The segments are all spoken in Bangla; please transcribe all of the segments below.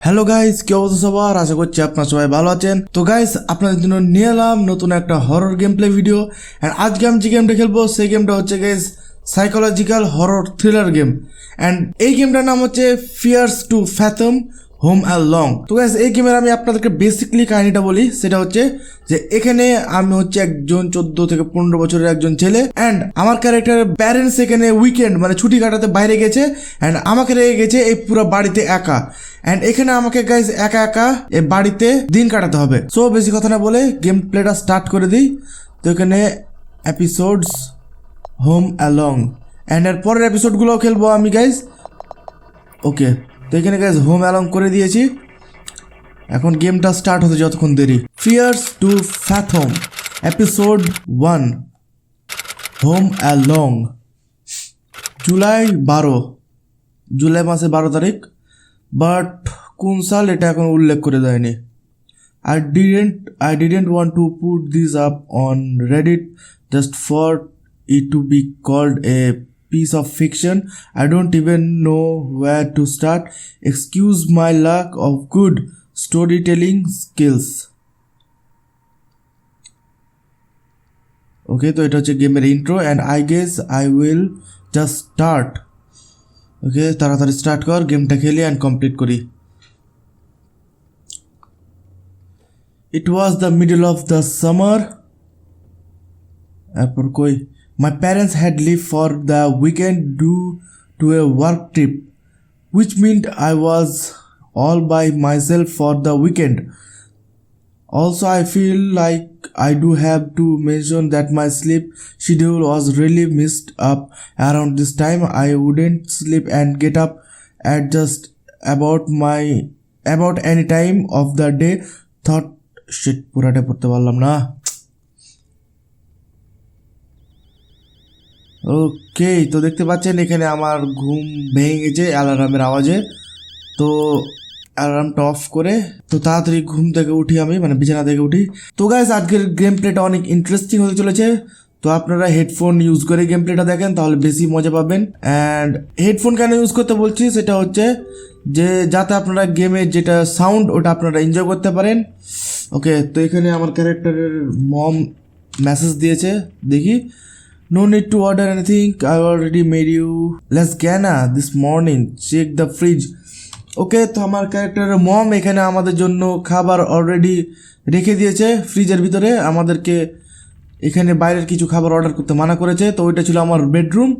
হ্যালো গাইস কি অবস্থা সবার? আশা করছি আপনারা সবাই ভালো আছেন। তো গাইস আপনাদের জন্য নিয়ে এলাম নতুন একটা horror game play video and আজকে আমি যে গেমটা খেলব, সেই গেমটা হচ্ছে guys psychological horror thriller game and এই গেমটার নাম হচ্ছে Fears to Fathom home alone তো গাইস এই গেমের আমি আপনাদেরকে বেসিকলি কাহিনীটা বলি, সেটা হচ্ছে যে এখানে আমি হচ্ছে একজন চোদ্দ থেকে পনেরো বছরের একজন ছেলে অ্যান্ড আমার ক্যারেক্টারের প্যারেন্টস এখানে উইকেন্ড মানে ছুটি কাটাতে বাইরে গেছে অ্যান্ড আমাকে রেখে গেছে এই পুরো বাড়িতে একা। অ্যান্ড এখানে আমাকে গাইজ একা একা এই বাড়িতে দিন কাটাতে হবে। সো বেশি কথা না বলে গেম প্লেটা স্টার্ট করে দিই। তো এখানে এপিসোডস হোম অ্যালং অ্যান্ড এর পরের এপিসোডগুলোও খেলব আমি গাইজ ওকে তো এখানে গাইজ হোম অ্যালং করে দিয়েছি। এখন গেমটা স্টার্ট হতে যতক্ষণ দেরি। Fears to Fathom episode one home alone July বারো। জুলাই মাসে বারো তারিখ। বাট কোন সাল এটা এখন উল্লেখ করে দেয়নি। I didn't I didn't want to put this up on Reddit just for it to be called a piece of fiction. I don't even know where to start. Excuse my lack of good storytelling skills. Okay তো এটা হচ্ছে গেমের intro and I guess I will just start okay তাড়াতাড়ি স্টার্ট কর গেমটা খেলি অ্যান্ড কমপ্লিট করি। It was the middle of the summer এরপর কই? My parents had leave for the weekend due to a work trip which meant I was all by myself for the weekend. Also, I feel like I do have to mention that my sleep schedule was really messed up around this time. I wouldn't sleep and get up at just about my about any time of the day. Thought shit পুরাটা পড়তে পারলাম না ওকে তো দেখতে পাচ্ছেন এখানে আমার ঘুম ভেঙে গেছে অ্যালার্মের আওয়াজে। তো অ্যালার্মটা অফ করে তো তাড়াতাড়ি ঘুম থেকে উঠি আমি মানে বিছানা থেকে উঠি। তো গাইজ আজকের গেম প্লেটা অনেক ইন্টারেস্টিং হতে চলেছে। তো আপনারা হেডফোন ইউজ করে গেম প্লেটা দেখেন, তাহলে বেশি মজা পাবেন। অ্যান্ড হেডফোন কেন ইউজ করতে বলছি, সেটা হচ্ছে যে, যাতে আপনারা গেমের যেটা সাউন্ড ওটা আপনারা এনজয় করতে পারেন। ওকে তো এখানে আমার ক্যারেক্টারের মম মেসেজ দিয়েছে, দেখি। No need to order anything. I already made you. Less Gana this morning. Check the fridge. ওকে তো আমার ক্যারেক্টারের মম এখানে আমাদের জন্য খাবার অলরেডি রেখে দিয়েছে ফ্রিজের ভিতরে। আমাদেরকে এখানে বাইরের কিছু খাবার অর্ডার করতে মানা করেছে। তো ওইটা ছিল আমার বেডরুম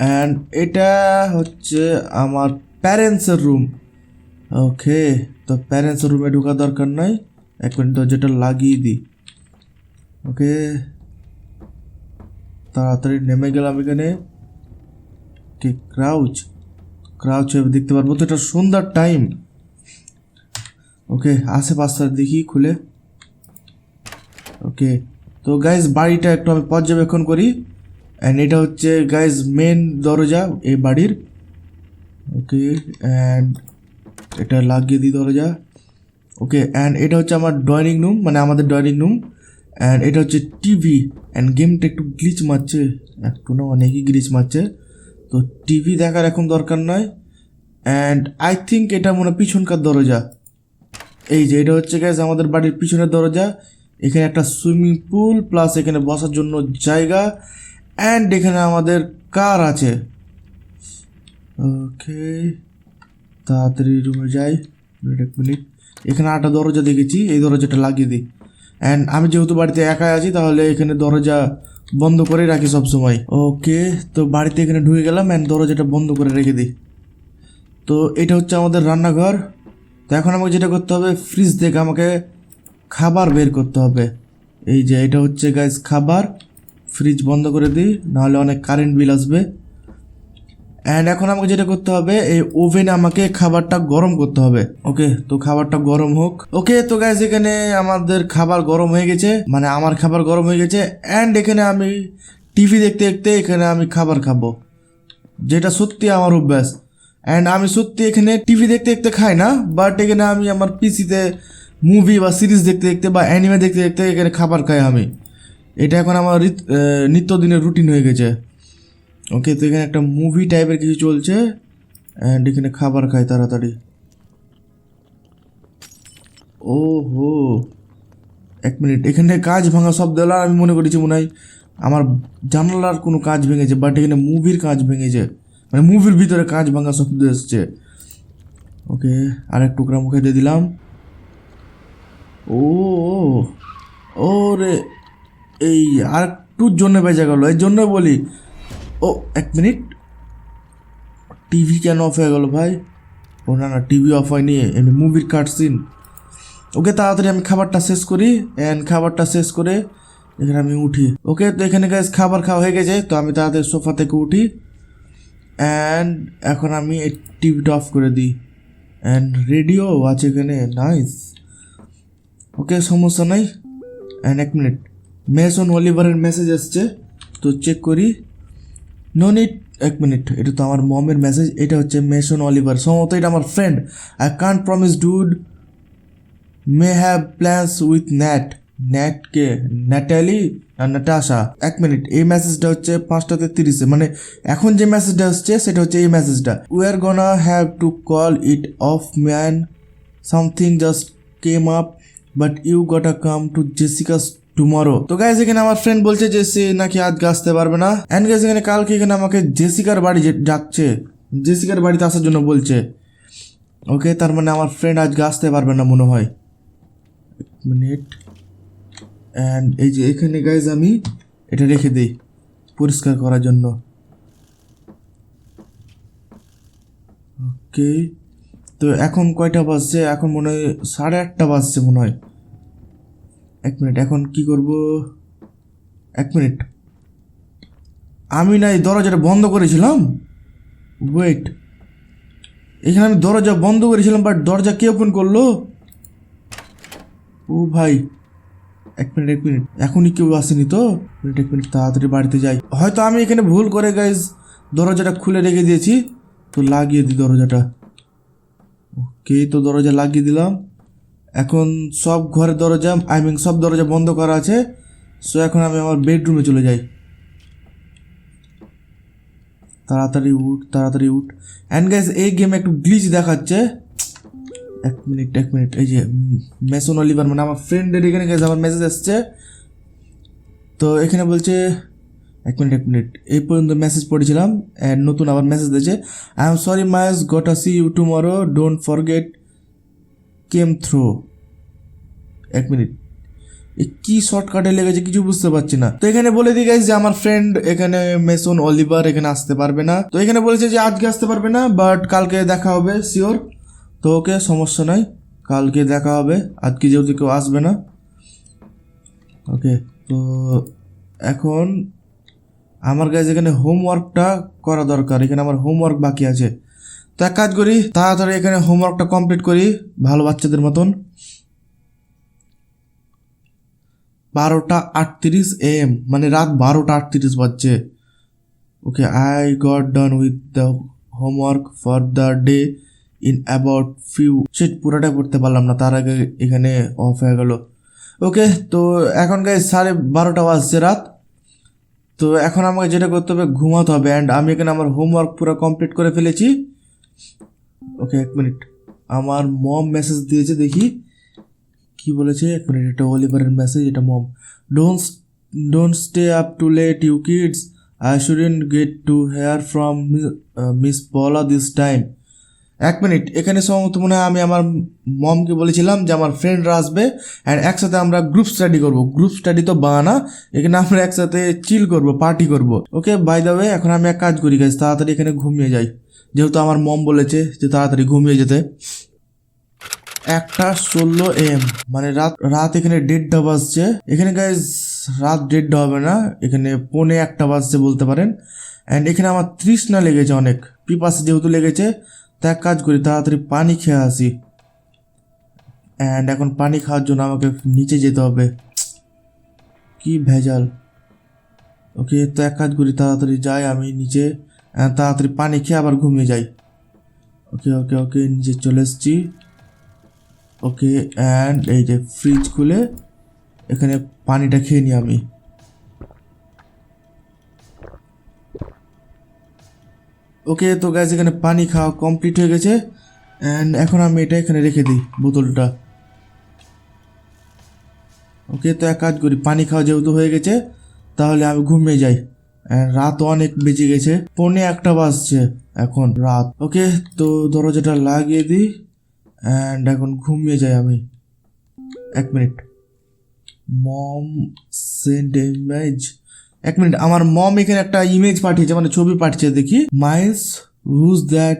অ্যান্ড এটা হচ্ছে আমার প্যারেন্টসের রুম ওকে তো প্যারেন্টসের রুমে ঢোকার দরকার নাই। মিনিট দরজাটা লাগিয়ে দিই। ওকে তাড়াতাড়ি নেমে গেলাম এখানে। ঠিক ক্রাউচ? ক্রাউচ হয়ে দেখতে পারব তো, এটা সুন্দর টাইম ওকে আশেপাশটা দেখি, খুলে। ওকে, তো গাইজ বাড়িটা একটু আমি পর্যবেক্ষণ করি। অ্যান্ড এটা হচ্ছে গাইজ মেন দরজা, এই বাড়ির। ওকে অ্যান্ড এটা লাগিয়ে দিই দরজা। ওকে অ্যান্ড এটা হচ্ছে আমার ড্রয়িং রুম মানে আমাদের ড্রয়িং রুম অ্যান্ড এটা হচ্ছে টিভি অ্যান্ড গেমটা একটু গ্লিচ মারছে। একটু না, অনেকই গ্লিচ মারছে। তো টিভি দেখার এখন দরকার নয়। অ্যান্ড আই থিঙ্ক এটা মনে পিছনকার দরজা। এই যে, এটা হচ্ছে গ্যাস আমাদের বাড়ির পিছনের দরজা। এখানে একটা সুইমিং পুল প্লাস এখানে বসার জন্য জায়গা। অ্যান্ড এখানে আমাদের কার আছে। ওকে তাড়াতাড়ি রুমে যাই। এক মিনিট এখানে একটা দরজা দেখেছি। এই দরজাটা লাগিয়ে দিই। অ্যান্ড আমি যেহেতু বাড়িতে একাই আছি, তাহলে এখানে দরজা বন্ধ করে রাখি সব সময় ওকে তো বাড়িতে এখানে ঢুকে গেলাম অ্যান্ড দরজাটা বন্ধ করে রেখে দিই। তো এটা হচ্ছে আমাদের রান্নাঘর। তো এখন আমাকে যেটা করতে হবে ফ্রিজ থেকে আমাকে খাবার বের করতে হবে। এই যে, এটা হচ্ছে গাইজ খাবার। ফ্রিজ বন্ধ করে দিই, নাহলে অনেক কারেন্ট বিল আসবে। অ্যান্ড এখন আমাকে যেটা করতে হবে, এই ওভেনে আমাকে খাবারটা গরম করতে হবে। ওকে তো খাবারটা গরম হোক। ওকে তো গাইজ এখানে আমাদের খাবার গরম হয়ে গেছে। মানে আমার খাবার গরম হয়ে গেছে। অ্যান্ড এখানে আমি টিভি দেখতে দেখতে এখানে আমি খাবার খাব। যেটা সত্যি আমার অভ্যাস। অ্যান্ড আমি সত্যি এখানে টিভি দেখতে দেখতে খাই না বাট এখানে আমি আমার পিসিতে মুভি বা সিরিজ দেখতে দেখতে বা অ্যানিমে দেখতে দেখতে এখানে খাবার খাই আমি। এটা এখন আমার নিত্যদিনের রুটিন হয়ে গেছে। ওকে তো এখানে একটা মুভি টাইপের কিছু চলছে অ্যান্ড এখানে খাবার খাই তাড়াতাড়ি। ও হো এক মিনিট এখানে কাজ ভাঙা সব আর আমি মনে করেছি মনে হয় আমার জানালার কোনো কাজ ভেঙেছে বাট এখানে মুভির কাজ ভেঙেছে। মানে মুভির ভিতরে কাজ ভাঙা শব্দ এসছে। ওকে আরেক টুকরা মুখে দিয়ে দিলাম। ও ও রে এই আর একটুর জন্য বেজে গেল, এর জন্য বলি ও, এক মিনিট। টিভি কেন অফ হয়ে গেল ভাই? ও না না টিভি অফ হয়নি, এমনি মুভির কাট সিন ওকে, তাড়াতাড়ি আমি খাবারটা শেষ করি। অ্যান্ড খাবারটা শেষ করে এখানে আমি উঠি। ওকে, তো এখানে গাছ খাবার খাওয়া হয়ে গেছে, তো আমি তাড়াতাড়ি সোফা থেকে উঠি। অ্যান্ড এখন আমি টিভিটা অফ করে দিই। অ্যান্ড রেডিও আছে এখানে নাইস ওকে, সমস্যা নাই। অ্যান্ড এক মিনিট। মেসন অলিভারের মেসেজ এসছে তো চেক করি। নো নিট এক মিনিট এটা তো আমার মমের মেসেজ এটা হচ্ছে মেসন অলিভার সম্ভবত এটা আমার friend I can't promise dude may have plans with Nat Nat K? Natalie আর নাটাশা এক মিনিট এই মেসেজটা হচ্ছে পাঁচটাতে তিরিশে মানে এখন যে মেসেজটা হচ্ছে সেটা হচ্ছে এই মেসেজটা we are gonna have to call it off man something just came up but you got come to Jessica's tomorrow তো গাইজ এখানে আমার ফ্রেন্ড বলছে যে সে নাকি আজকে আসতে পারবে না। অ্যান্ড গাইজ এখানে কালকে এখানে আমাকে জেসিকার বাড়ি যাচ্ছে জেসিকার বাড়িতে আসার জন্য বলছে। ওকে তার মানে আমার ফ্রেন্ড আজকে আসতে পারবে না মনে হয়। মিনিট অ্যান্ড এই যে এখানে গাইজ আমি এটা রেখে দিই পরিষ্কার করার জন্য। ওকে তো এখন কয়টা বাজছে? এখন মনে হয় সাড়ে আটটা বাজছে মনে হয়। এক মিনিট, এখন কি করব? এক মিনিট। আমি না এই দরজাটা বন্ধ করেছিলাম। ওয়েট এখানে আমি দরজা বন্ধ করেছিলাম বাট দরজা কে ওপেন করল? ও ভাই, এক মিনিট এক মিনিট। এখনই কেউ আসেনি তো? মিনিট এক মিনিট, তাড়াতাড়ি বাড়িতে যাই। হয়তো আমি এখানে ভুল করে গাইজ দরজাটা খুলে রেখে দিয়েছি। তো লাগিয়ে দিই দরজাটা। ওকে তো দরজা লাগিয়ে দিলাম। এখন সব ঘরের দরজা আই মিন সব দরজা বন্ধ করা আছে। সো এখন আমি আমার বেডরুমে চলে যাই। তাড়াতাড়ি উঠ তাড়াতাড়ি উঠ। অ্যান্ড গাইজ এই গেমে একটু গ্লিচ দেখাচ্ছে। এক মিনিট এক মিনিট এই যে মেসন অলিভার মানে আমার ফ্রেন্ডের এখানে গেছে আমার মেসেজ এসছে তো এখানে বলছে, এক মিনিট এক মিনিট এই পর্যন্ত মেসেজ পড়েছিলাম। অ্যান্ড নতুন আবার মেসেজ দিয়েছে। I am sorry mice got a see you tomorrow don't forget came throw এক মিনিট। কি শর্টকাটে লেগেছে কিছু বুঝতে পারছি না। তো এখানে বলে দিই গাইজ যে আমার ফ্রেন্ড এখানে মেসন অলিভার এখানে আসতে পারবে না। তো এখানে বলেছে যে আজকে আসতে পারবে না বাট কালকে দেখা হবে শিওর তো ওকে, সমস্যা নাই। কালকে দেখা হবে। আজকে যেহেতু কেউ আসবে না। ওকে, তো এখন আমার কাছে এখানে হোমওয়ার্কটা করা দরকার। এখানে আমার হোমওয়ার্ক বাকি আছে। তো এক কাজ করি, তাড়াতাড়ি এখানে হোমওয়ার্কটা কমপ্লিট করি, ভালো বাচ্চাদের মতন। বারোটা আটত্রিশ এম মানে রাত বারোটা আটত্রিশ বাজছে। Okay I got done with the homework for the day in about few set পুরোটাই করতে পারলাম না, তার আগে এখানে অফ হয়ে গেল। ওকে তো এখন গাই সাড়ে বারোটা বাজছে রাত। তো এখন আমাকে যেটা করতে হবে, ঘুমাতে হবে। অ্যান্ড আমি এখানে আমার হোমওয়ার্ক পুরো কমপ্লিট করে ফেলেছি। ওকে এক মিনিট আমার মম মেসেজ দিয়েছে, দেখি। কি বলেছে? এক মিনিট এটা অলিভারের মেসেজ এটা mom don't don't stay up too late you kids I shouldn't get to hear from Miss Paula this time এক মিনিট এখানে সম্ভবত মনে হয় আমি আমার মমকে বলেছিলাম যে আমার ফ্রেন্ডরা আসবে অ্যান্ড একসাথে আমরা গ্রুপ স্টাডি করব। গ্রুপ স্টাডি তো বানা এখানে আমরা একসাথে চিল করব পার্টি করব। ওকে বাই দ্য ওয়ে এখন আমি এক কাজ করি গাছ তাড়াতাড়ি এখানে ঘুমিয়ে যাই। যেহেতু আমার মম বলেছে যে তাড়াতাড়ি ঘুমিয়ে যেতে। একটা ষোলো এম মানে রাত রাত এখানে দেড়টা বাজছে। এখানে গাইজ রাত দেড়টা হবে না, এখানে পৌনে একটা বাজছে বলতে পারেন। অ্যান্ড এখানে আমার তৃষ্ণা লেগেছে অনেক। পিপাসে যেহেতু লেগেছে তা এক কাজ করি, তাড়াতাড়ি পানি খেয়ে আসি। অ্যান্ড এখন পানি খাওয়ার জন্য আমাকে নিচে যেতে হবে। কি ভেজাল। ওকে তো এক কাজ করি, তাড়াতাড়ি যাই আমি নিচে। তাড়াতাড়ি পানি খেয়ে আবার ঘুমিয়ে যাই। ওকে ওকে ওকে নিচে চলে এসেছি। ওকে অ্যান্ড এই যে ফ্রিজ খুলে এখানে পানিটা খেয়ে নিই আমি। ওকে তো গ্যাস এখানে পানি খাওয়া কমপ্লিট হয়ে গেছে। অ্যান্ড এখন আমি এটা এখানে রেখে দিই, বোতলটা। ওকে তো এক কাজ করি, পানি খাওয়া যেহেতু হয়ে গেছে, তাহলে আমি ঘুমিয়ে যাই। রাত অনেক বেজে গেছে, পৌনে একটা বাজছে এখন রাত। ওকে, তো দরজাটা লাগিয়ে দিই অ্যান্ড এখন ঘুমিয়ে যাই আমি। এক মিনিট। Mom send image. এক মিনিট, আমার মম এখানে একটা ইমেজ পাঠিয়েছে মানে ছবি পাঠিয়েছে, দেখি। Miles who's that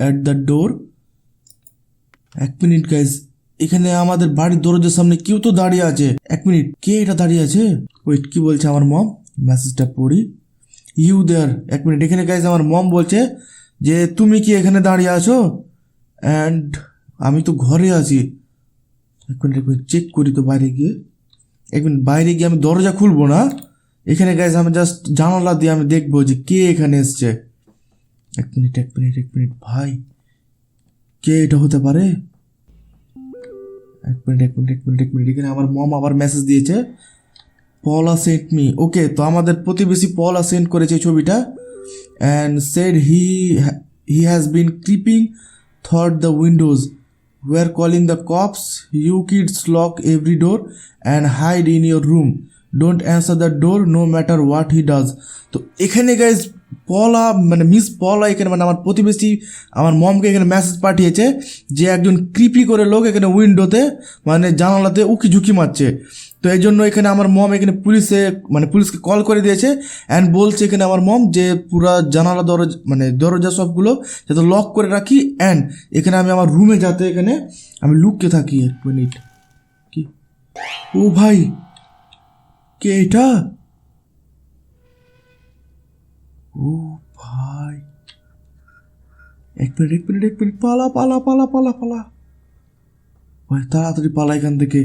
at the door এক মিনিট গাইজ এখানে আমাদের বাড়ির দরজার সামনে কেউ তো দাঁড়িয়ে আছে। এক মিনিট, কে এটা দাঁড়িয়ে আছে? ওয়েট কি বলছে আমার মম? মেসেজটা পড়ি। ইউ দেয়ার এক মিনিট এখানে গাইজ আমার মম বলছে যে তুমি কি এখানে দাঁড়িয়ে আছো অ্যান্ড আমি তো ঘরে আছি এক মিনিট এক মিনিট চেক করি তো বাইরে গিয়ে এক মিনিট বাইরে গিয়ে আমি দরজা খুলবো না এখানে গাইজ আমি জাস্ট জানালা দিয়ে আমি দেখব যে কে এখানে এসছে এক মিনিট এক মিনিট এক মিনিট ভাই কে এটা হতে পারে এক মিনিট এক মিনিট এক মিনিট এক মিনিট এখানে আমার মম আবার মেসেজ দিয়েছে পলা সেন্ট মি ওকে তো আমাদের প্রতিবেশী পলা সেন্ড করেছে ছবিটা। And said he he has been creeping thought the windows we are calling the cops. You kids lock every door and hide in your room. Don't answer the door no matter what he does. তো এখানে গাইজ পলা মানে মিস পলা এখানে মানে আমার প্রতিবেশী, আমার মমকে এখানে মেসেজ পাঠিয়েছে যে একজন কৃপি করে লোক এখানে উইন্ডোতে মানে জানালাতে উকি ঝুঁকি মারছে। তো এই জন্য এখানে আমার মম এখানে পুলিশে মানে পুলিশকে কল করে দিয়েছে অ্যান্ড বলছে এখানে আমার মম যে পুরা জানালা দরজা মানে দরজা সবগুলো যাতে লক করে রাখি অ্যান্ড এখানে আমি আমার রুমে যাতে এখানে আমি লুককে থাকি এক মিনিট কি? ও ভাই, কে এটা? ও ভাই। এক মিনিট এক মিনিট এক মিনিট পালা পালা পালা পালা পালা। ভাই, তাড়াতাড়ি পালা এখান থেকে।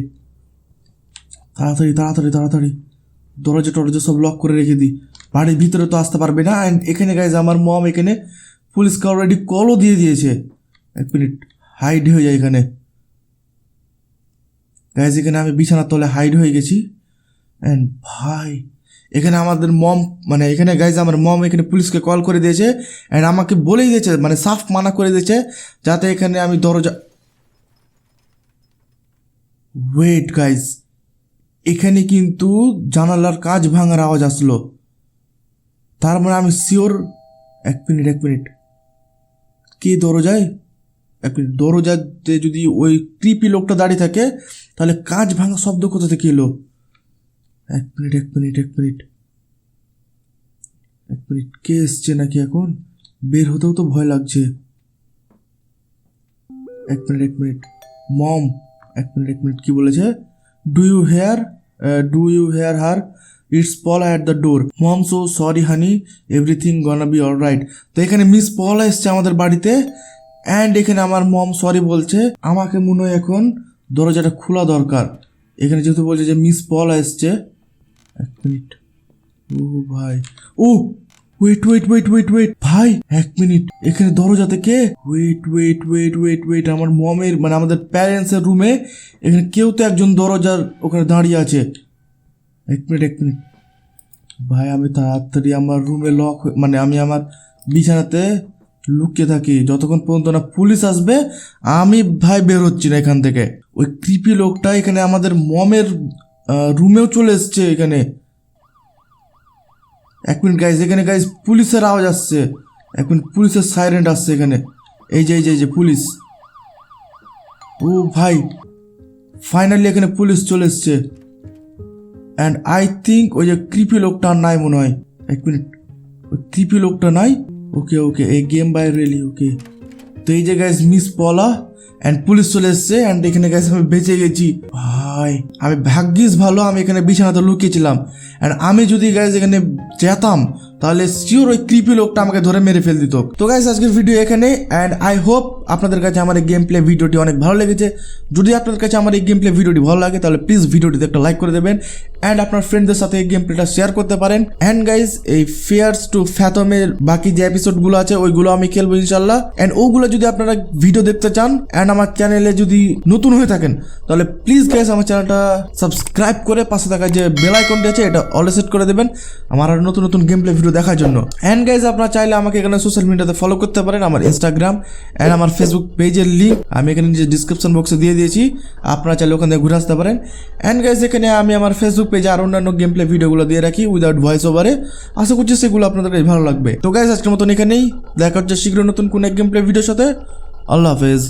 তাড়াতাড়ি তাড়াতাড়ি তাড়াতাড়ি। দরজা টরজা সব লক করে রেখে দিই। বাড়ির ভিতরে তো আসতে পারবে না। অ্যান্ড এখানে গাইজ আমার মম এখানে পুলিশকে অলরেডি কলও দিয়ে দিয়েছে। এক মিনিট হাইড হয়ে যায় এখানে। গাইজ এখানে আমি বিছানার তলে হাইড হয়ে গেছি। অ্যান্ড ভাই, এখানে আমাদের মম মানে এখানে গাইজ আমার মম এখানে পুলিশকে কল করে দিয়েছে। অ্যান্ড আমাকে বলেই দিয়েছে মানে সাফ মানা করে দিয়েছে, যাতে এখানে আমি দরজা ওয়েট গাইজ এখানে কিন্তু জানালার কাজ ভাঙার আওয়াজ আসলো। তার মানে আমি শিওর এক মিনিট এক মিনিট কে দরজায়? এক মিনিট দরজাতে যদি ওই কৃপি লোকটা দাঁড়িয়ে থাকে, তাহলে কাজ ভাঙা শব্দ কোথা থেকে এলো? এক মিনিট এক মিনিট এক মিনিট এক মিনিট কে এসছে নাকি এখন? বের হতেও তো ভয় লাগছে। এক মিনিট এক মিনিট মম, এক মিনিট এক মিনিট কি বলেছে? Do you hear do you hear her it's Paul at the door mom so sorry honey everything gonna be all right তো এখানে মিস পল এসছে আমাদের বাড়িতে। অ্যান্ড এখানে আমার মম সরি বলছে। আমাকে মনে হয় এখন দরজাটা খোলা দরকার। এখানে যেহেতু বলছে যে মিস পল এসছে। এক মিনিট। ও ভাই। ও! Wait wait wait wait wait ভাই, এক মিনিট। এখানে দরজা থেকে wait wait wait wait wait আমার মমের মানে আমাদের প্যারেন্টসের রুমে এখানে কেউ তো একজন দরজার ওখানে দাঁড়িয়ে আছে। এক মিনিট এক মিনিট। ভাই, আমি তাড়াতাড়ি আমার রুমে লক মানে আমি আমার বিছানাতে লুকিয়ে থাকি। যতক্ষণ পর্যন্ত না পুলিশ আসবে, আমি ভাই বের হচ্ছি না এখান থেকে। ওই কৃপি লোকটা এখানে আমাদের মমের রুমেও চলে এসছে এখানে। এক মিনিট গাইজ এখানে গাইজ পুলিশের আওয়াজ আসছে। এক মিনিট পুলিশের সাইরেন্ট আসছে এখানে। এই যে এই যে এই যে পুলিশ। ও ভাই ফাইনালি এখানে পুলিশ চলে এসছে। অ্যান্ড আই থিঙ্ক ওই যে কৃপি লোকটা নাই মনে হয়। এক মিনিট। ওই কৃপি লোকটা নাই? ওকে ওকে এই গেম বাই রেলি ওকে তো এই যে guys Miss Paula and police চলে এসছে। অ্যান্ড এখানে গাইজ আমি বেঁচে গেছি। ভাই আমি ভাগ্যিস ভালো আমি এখানে বিছানাতে লুকিয়েছিলাম। অ্যান্ড আমি যদি গাইজ এখানে যেতাম তাহলে শিওর ওই কৃপি লোকটা আমাকে ধরে মেরে ফেল দিত। তো গাইস আজকের ভিডিও এখানে অ্যান্ড আই হোপ আপনাদের কাছে আমার এই গেম প্লে ভিডিওটি অনেক ভালো লেগেছে। যদি আপনাদের কাছে আমার এই গেম প্লে ভিডিওটি ভালো লাগে, তাহলে প্লিজ ভিডিওটিতে একটা লাইক করে দেবেন অ্যান্ড আপনার ফ্রেন্ডদের সাথে এই গেম প্লেটা শেয়ার করতে পারেন। অ্যান্ড গাইজ এই ফেয়ার্স টু ফ্যাথমের বাকি যে এপিসোডগুলো আছে, ওইগুলো আমি খেলব ইনশাল্লাহ অ্যান্ড ওগুলো যদি আপনারা ভিডিও দেখতে চান অ্যান্ড আমার চ্যানেলে যদি নতুন হয়ে থাকেন, তাহলে প্লিজ গাইজ আমার চ্যানেলটা সাবস্ক্রাইব করে পাশে থাকা যে বেল আইকনটি আছে, এটা অল সেট করে দেবেন। আমার আর নতুন নতুন গেম প্লে ভিডিও ভিডিও দেখার জন্য। অ্যান্ড গাইজ আপনারা চাইলে আমাকে এখানে সোশ্যাল মিডিয়াতে ফলো করতে পারেন, আমার ইনস্টাগ্রাম অ্যান্ড আমার ফেসবুক পেজের লিঙ্ক আমি এখানে নিজের ডিসক্রিপশন বক্সে দিয়ে দিয়েছি। আপনারা চাইলে ওখান থেকে ঘুরে আসতে পারেন। অ্যান্ড গাইজ এখানে আমি আমার ফেসবুক পেজে আর অন্যান্য গেম প্লে ভিডিওগুলো দিয়ে রাখি উইদাউট ভয়েস ওভারে আশা করছি সেগুলো আপনাদের কাছে ভালো লাগবে। তো গাইজ আজকের মতন এখানেই। দেখা হচ্ছে শীঘ্র নতুন কোন এক গেম প্লে ভিডিওর সাথে। আল্লাহ হাফেজ।